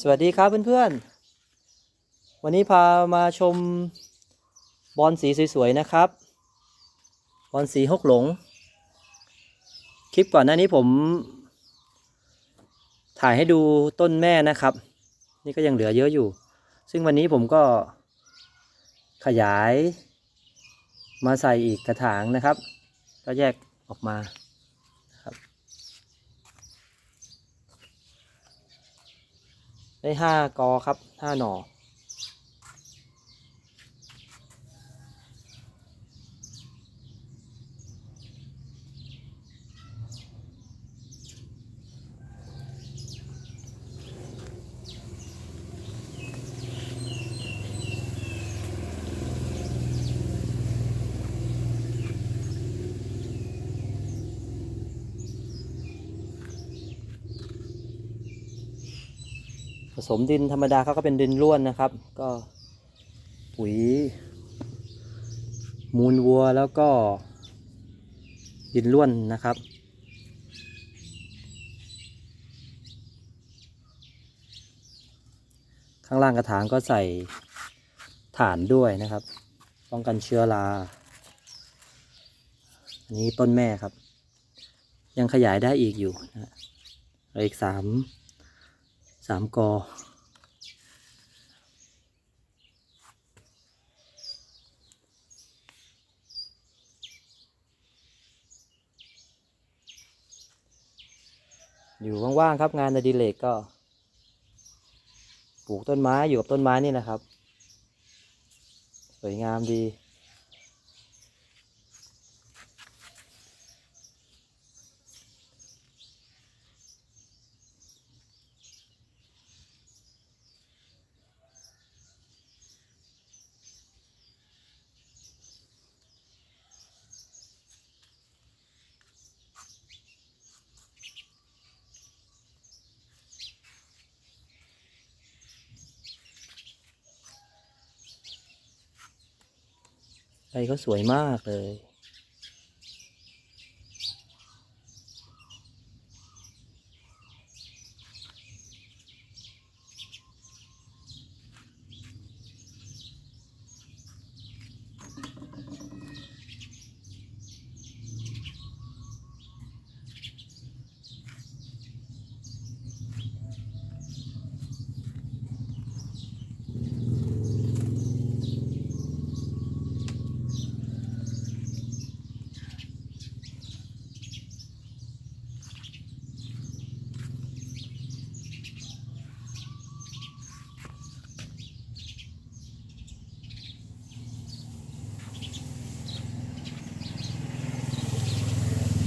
สวัสดีครับเพื่อนๆ วันนี้พามาชมบอลสีสวยๆนะครับ บอลสีฮกหลง คลิปก่อนหน้านี้ผม ถ่ายให้ดูต้นแม่นะครับ นี่ก็ยังเหลือเยอะอยู่ ซึ่งวันนี้ผมก็ขยาย มาใส่อีกกระถางนะครับ ก็แยกออกมานะครับ ได้ห้ากอครับห้าหน่อ ผสมดินธรรมดาเขาก็เป็นดินร่วนนะครับ ก็ปุ๋ย มูลวัวแล้วก็ดินร่วนนะครับข้างล่างกระถางก็ใส่ถ่านด้วยนะครับ ป้องกันเชื้อรา อันนี้ต้นแม่ครับ ยังขยายได้อีกอยู่นะอีกสาม สามกออยู่ว่างๆครับงานอดิเรกก็ ปลูกต้นไม้อยู่กับต้นไม้นี่นะครับ สวยงามดี ใบเขาสวยมากเลย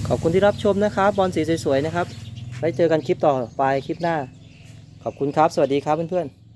ขอบคุณที่รับชมนะครับบอลสีสวยๆนะครับไว้เจอกันคลิปต่อไปคลิปหน้า ขอบคุณครับ สวัสดีครับเพื่อนๆ